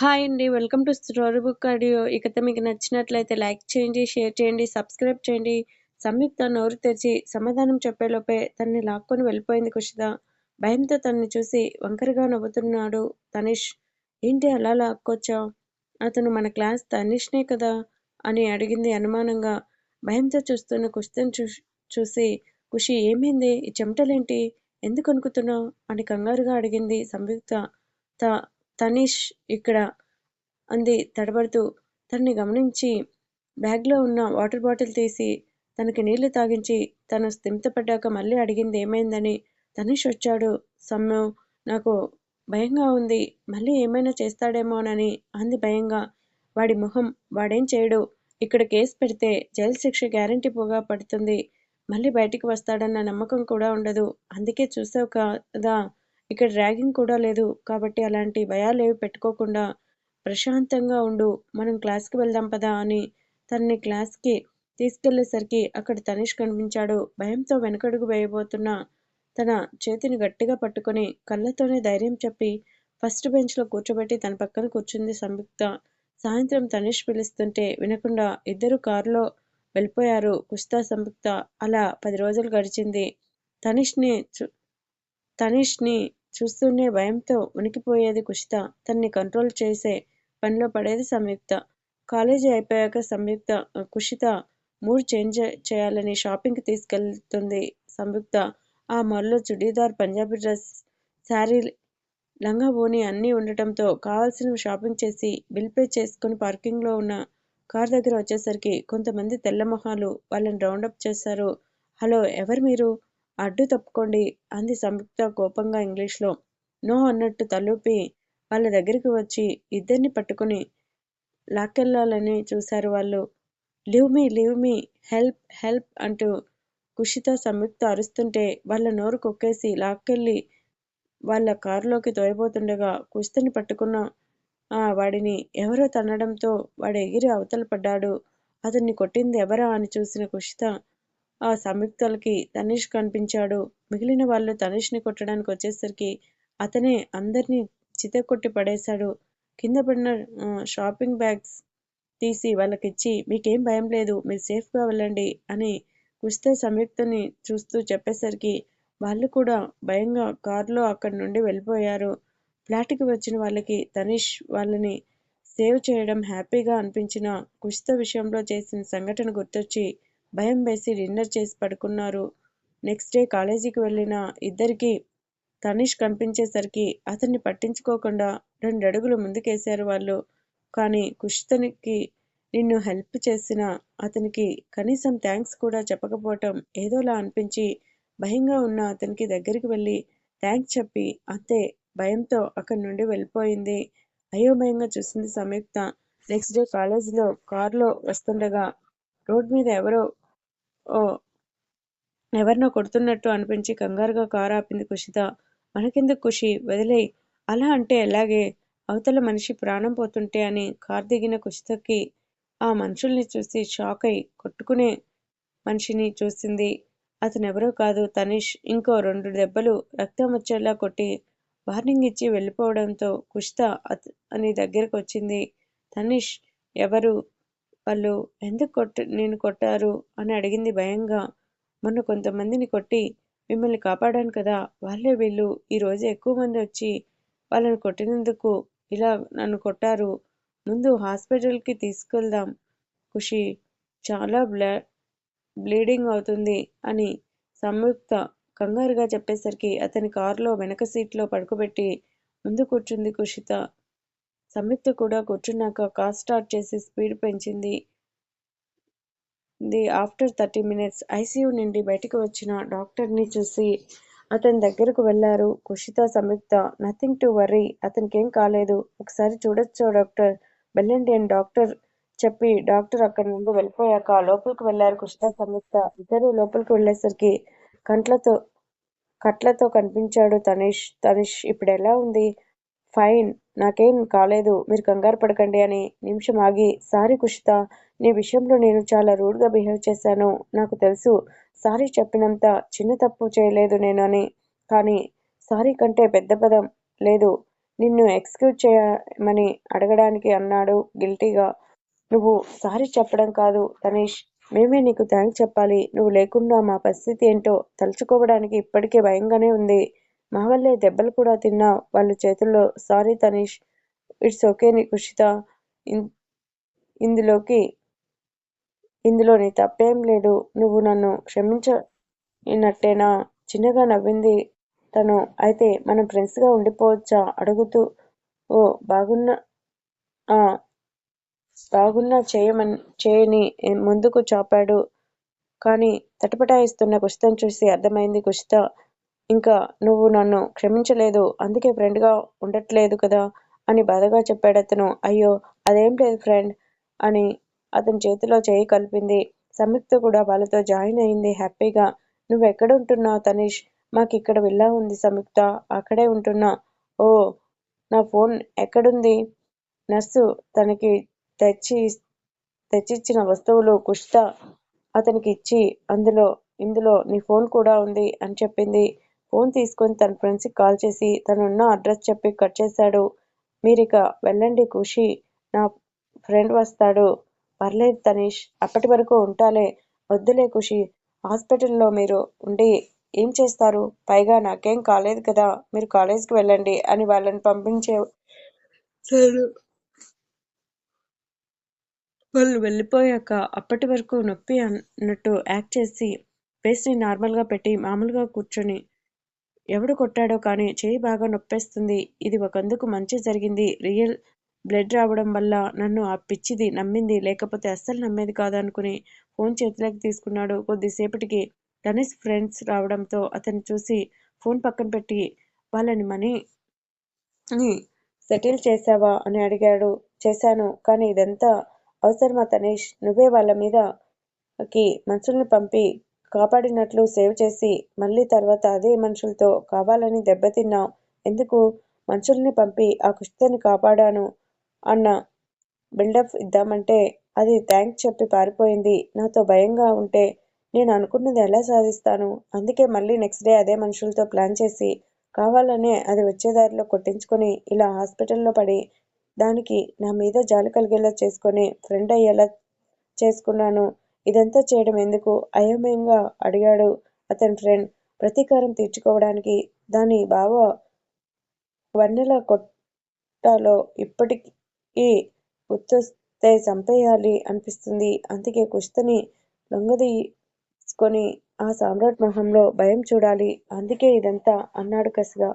Hi అండి. Welcome to story book audio. ఈ కథ మీకు నచ్చినట్లయితే లైక్ చేయండి, షేర్ చేయండి, సబ్స్క్రైబ్ చేయండి. సంయుక్త నోరు తెరిచి సమాధానం చెప్పేలోపే తన్ని లాక్కొని వెళ్ళిపోయింది కుషిత. భయంతో తన్ని చూసి వంకరగా నవ్వుతున్నాడు తనీష్. ఏంటి అలా లాక్కొచ్చావ్? అతను మన క్లాస్ తనిష్నే కదా అని అడిగింది అనుమానంగా. భయంతో చూస్తున్న కుషితను చూ చూసి ఖుషి ఏమైంది? ఈ చెమటలేంటి? ఎందుకు అనుకుతున్నావు అని కంగారుగా అడిగింది సంయుక్త. తనీష్ ఇక్కడ అంది తడబడుతూ. తనని గమనించి బ్యాగ్లో ఉన్న వాటర్ బాటిల్ తీసి తనకి నీళ్ళు తాగించి తను స్థిమితపడ్డాక మళ్ళీ అడిగింది ఏమైందని. తనీష్ వచ్చాడు సమ్ము. నాకు భయంగా ఉంది. మళ్ళీ ఏమైనా చేస్తాడేమోనని అంది భయంగా. వాడి మొహం వాడేం చేయడు. ఇక్కడ కేస్ పెడితే జైలు శిక్ష గ్యారంటీ పోగా పడుతుంది. మళ్ళీ బయటికి వస్తాడన్న నమ్మకం కూడా ఉండదు. అందుకే చూసావు కదా ఇక్కడ ర్యాగింగ్ కూడా లేదు. కాబట్టి అలాంటి భయాలేవి పెట్టుకోకుండా ప్రశాంతంగా ఉండు. మనం క్లాస్కి వెళ్దాం పదా అని తనని క్లాస్కి తీసుకెళ్ళేసరికి అక్కడ తనీష్ కనిపించాడు. భయంతో వెనకడుగు వేయబోతున్న తన చేతిని గట్టిగా పట్టుకొని కళ్ళతోనే ధైర్యం చెప్పి ఫస్ట్ బెంచ్లో కూర్చోబెట్టి తన పక్కన కూర్చుంది సంయుక్త. సాయంత్రం తనీష్ పిలుస్తుంటే వినకుండా ఇద్దరు కారులో వెళ్ళిపోయారు కుస్తా సంయుక్త. అలా పది రోజులు గడిచింది. తనీష్ని చూ తనీష్ని చూస్తూనే భయంతో ఉనికిపోయేది కుషిత. తన్ని కంట్రోల్ చేసే పనిలో పడేది సంయుక్త. కాలేజీ అయిపోయాక సంయుక్త కుషిత మూడ్ చేంజ్ చేయాలని షాపింగ్కి తీసుకెళ్తుంది సంయుక్త. ఆ మాల్లో చుడీదార్, పంజాబీ డ్రెస్, శారీ, లంగా ఓణీ అన్నీ ఉండటంతో కావాల్సినవి షాపింగ్ చేసి బిల్ పే చేసుకుని పార్కింగ్లో ఉన్న కార్ దగ్గర వచ్చేసరికి కొంతమంది తెల్లమొహాలు వాళ్ళని రౌండప్ చేశారు. హలో ఎవరు మీరు? అడ్డు తప్పుకోండి అంది సంయుక్త కోపంగా ఇంగ్లీష్లో. నో అన్నట్టు తలూపి వాళ్ళ దగ్గరికి వచ్చి ఇద్దరిని పట్టుకుని లాక్కెళ్ళాలని చూశారు వాళ్ళు. Leave me leave me help help అంటూ కుషిత, సంయుక్త అరుస్తుంటే వాళ్ళ నోరు కొక్కేసి లాక్కెళ్ళి వాళ్ళ కారులోకి తోయబోతుండగా కుషితని పట్టుకున్న ఆ వాడిని ఎవరో తన్నడంతో వాడు ఎగిరి అవతల పడ్డాడు. అతన్ని కొట్టింది ఎవరా అని చూసిన కుషిత, ఆ సంయుక్తలకి తనీష్ కనిపించాడు. మిగిలిన వాళ్ళు తనీష్ని కొట్టడానికి వచ్చేసరికి అతనే అందరినీ చితకొట్టి పడేశాడు. కింద పడిన షాపింగ్ బ్యాగ్స్ తీసి వాళ్ళకిచ్చి మీకేం భయం లేదు. మీరు సేఫ్గా వెళ్ళండి అని కుస్తే సంయుక్తని చూస్తూ చెప్పేసరికి వాళ్ళు కూడా భయంగా కారులో అక్కడి నుండి వెళ్ళిపోయారు. ఫ్లాట్కి వచ్చిన వాళ్ళకి తనీష్ వాళ్ళని సేవ్ చేయడం హ్యాపీగా అనిపించిన కుషిత విషయంలో చేసిన సంఘటన గుర్తొచ్చి భయం వేసి డిన్నర్ చేసి పడుకున్నారు. నెక్స్ట్ డే కాలేజీకి వెళ్ళిన ఇద్దరికీ తనీష్ కనిపించేసరికి అతన్ని పట్టించుకోకుండా రెండు అడుగులు ముందుకేశారు వాళ్ళు. కానీ కుషితనికి నిన్ను హెల్ప్ చేసిన అతనికి కనీసం థ్యాంక్స్ కూడా చెప్పకపోవటం ఏదోలా అనిపించి భయంగా ఉన్న అతనికి దగ్గరికి వెళ్ళి థ్యాంక్స్ చెప్పి అంతే భయంతో అక్కడి నుండి వెళ్ళిపోయింది. అయోమయంగా చూసింది సంయుక్త. నెక్స్ట్ డే కాలేజీలో కారులో వస్తుండగా రోడ్ మీద ఎవరో ఎవరినో కొడుతున్నట్టు అనిపించి కంగారుగా కారు ఆపింది కుషిత. మనకెందుకు ఖుషి వదిలే అలా అంటే ఎలాగే అవతల మనిషి ప్రాణం పోతుంటే అని కారు దిగిన కుషితకి ఆ మనుషుల్ని చూసి షాక్ అయి కొట్టుకునే మనిషిని చూసింది. అతనెవరో కాదు తనీష్. ఇంకో రెండు దెబ్బలు రక్తం వచ్చేలా కొట్టి వార్నింగ్ ఇచ్చి వెళ్ళిపోవడంతో కుషిత దగ్గరకు వచ్చింది తనీష్ ఎవరు వాళ్ళు ఎందుకు కొట్ నేను కొట్టారు అని అడిగింది భయంగా. మొన్న కొంతమందిని కొట్టి మిమ్మల్ని కాపాడాను కదా వాళ్ళే వీళ్ళు. ఈరోజు ఎక్కువ మంది వచ్చి వాళ్ళని కొట్టినందుకు ఇలా నన్ను కొట్టారు. ముందు హాస్పిటల్కి తీసుకెళ్దాం ఖుషి చాలా బ్లా బ్లీడింగ్ అవుతుంది అని సంయుక్త కంగారుగా చెప్పేసరికి అతని కారులో వెనక సీట్లో పడుకోబెట్టి ముందు కూర్చుంది కుషిత. సంయుక్త కూడా కూర్చున్నాక కార్ స్టార్ట్ చేసి స్పీడ్ పెంచింది. The after thirty minutes ICU నుండి బయటకు వచ్చిన డాక్టర్ని చూసి అతని దగ్గరకు వెళ్ళారు Kushitha, Samyuktha. Nothing to worry అతనికేం కాలేదు. ఒకసారి చూడొచ్చు డాక్టర్? వెళ్ళండి అని డాక్టర్ చెప్పి డాక్టర్ అక్కడి నుండి వెళ్ళిపోయాక లోపలికి వెళ్ళారు కుషిత, సంయుక్త. ఇద్దరు లోపలికి వెళ్ళేసరికి కంట్లతో కట్లతో కనిపించాడు తనీష్. తనీష్ ఇప్పుడెలా ఉంది? ఫైన్ నాకేం కాలేదు. మీరు కంగారు పడకండి అని నిమిషం ఆగి సారీ కుషిత. నీ విషయంలో నేను చాలా రూడ్గా బిహేవ్ చేశాను. నాకు తెలుసు. సారీ చెప్పినంత చిన్న తప్పు చేయలేదు నేను అని. కానీ సారీ కంటే పెద్ద పదం లేదు. నిన్ను ఎక్స్క్యూజ్ చేయమని అడగడానికి అన్నాడు గిల్టీగా. నువ్వు సారీ చెప్పడం కాదు తనీష్. మేమే నీకు థ్యాంక్స్ చెప్పాలి. నువ్వు లేకుండా మా పరిస్థితి ఏంటో తలుచుకోవడానికి ఇప్పటికే భయంగానే ఉంది. మా వల్లే దెబ్బలు కూడా తిన్నా వాళ్ళ చేతుల్లో sorry Tanish. It's okay Kushitha. ఇందులోకి ఇందులో నీ తప్పేం లేదు. నువ్వు నన్ను క్షమించినట్టేనా? చిన్నగా నవ్వింది తను. అయితే మనం ఫ్రెండ్స్గా ఉండిపోవచ్చా? అడుగుతూ ఓ బాగున్నా ఆ చేయమని చేయని ముందుకు చాపాడు. కానీ తటపటాయిస్తున్న కుషితం చూసి అర్థమైంది కుషిత ఇంకా నువ్వు నన్ను క్షమించలేదు. అందుకే ఫ్రెండ్గా ఉండట్లేదు కదా అని బాధగా చెప్పాడు అతను అయ్యో అదేం లేదు ఫ్రెండ్ అని అతని చేతిలో చేయి కలిపింది. సంయుక్త కూడా వాళ్ళతో జాయిన్ అయింది హ్యాపీగా. నువ్వు ఎక్కడ ఉంటున్నావు తనీష్? మాకు ఇక్కడ విల్లా ఉంది సంయుక్త. అక్కడే ఉంటున్నా. ఓ నా ఫోన్ ఎక్కడుంది? నర్సు తనకి తెచ్చి తెచ్చిచ్చిన వస్తువులు కుష్త అతనికి ఇచ్చి అందులో ఇందులో నీ ఫోన్ కూడా ఉంది అని చెప్పింది. ఫోన్ తీసుకొని తన ఫ్రెండ్స్కి కాల్ చేసి తనున్న అడ్రస్ చెప్పి కట్ చేశాడు. మీరిక వెళ్ళండి ఖుషి నా ఫ్రెండ్ వస్తాడు. పర్లేదు తనీష్. అప్పటి వరకు ఉంటాలే. వద్దులే కుషీ. హాస్పిటల్లో మీరు ఉండి ఏం చేస్తారు? పైగా నాకేం కాలేదు కదా మీరు కాలేజ్కి వెళ్ళండి అని వాళ్ళని పంపించే వాళ్ళు వెళ్ళిపోయాక అప్పటి వరకు నొప్పి అన్నట్టు యాక్ట్ చేసి పేస్ట్ని నార్మల్గా పెట్టి మామూలుగా కూర్చొని ఎవడు కొట్టాడో కానీ చేయి బాగా నొప్పేస్తుంది. ఇది ఒకందుకు మంచి జరిగింది. రియల్ బ్లడ్ రావడం వల్ల నన్ను ఆ పిచ్చిది నమ్మింది. లేకపోతే అస్సలు నమ్మేది కాదనుకుని ఫోన్ చేతిలోకి తీసుకున్నాడు. కొద్దిసేపటికి తనీష్ ఫ్రెండ్స్ రావడంతో అతను చూసి ఫోన్ పక్కన పెట్టి వాళ్ళని మనీని సెటిల్ చేశావా అని అడిగాడు. చేశాను. కానీ ఇదంతా అవసరమా తనీష్? నువ్వే వాళ్ళ మీదకి మనుషుల్ని పంపి కాపాడినట్లు సేవ్ చేసి మళ్ళీ తర్వాత అదే మనుషులతో కావాలని దెబ్బతిన్నావు ఎందుకు? మనుషుల్ని పంపి ఆ కుషితని కాపాడాను అన్న బిల్డప్ ఇద్దామంటే అది థ్యాంక్స్ చెప్పి పారిపోయింది. నాతో భయంగా ఉంటే నేను అనుకున్నది ఎలా సాధిస్తాను? అందుకే మళ్ళీ నెక్స్ట్ డే అదే మనుషులతో ప్లాన్ చేసి కావాలనే అది వచ్చేదారిలో కొట్టించుకొని ఇలా హాస్పిటల్లో పడి దానికి నా మీద జాలి కలిగేలా చేసుకుని ఫ్రెండ్ అయ్యేలా చేసుకున్నాను. ఇదంతా చేయడం ఎందుకు? అయోమయంగా అడిగాడు అతని ఫ్రెండ్. ప్రతీకారం తీర్చుకోవడానికి దాని బావ వన్నెల కొట్టాలో ఇప్పటికీ గుర్తొస్తే చంపేయాలి అనిపిస్తుంది. అందుకే కుస్తని లొంగదీసుకొని ఆ సామ్రాట్ మొహంలో భయం చూడాలి. అందుకే ఇదంతా అన్నాడు కసిగా.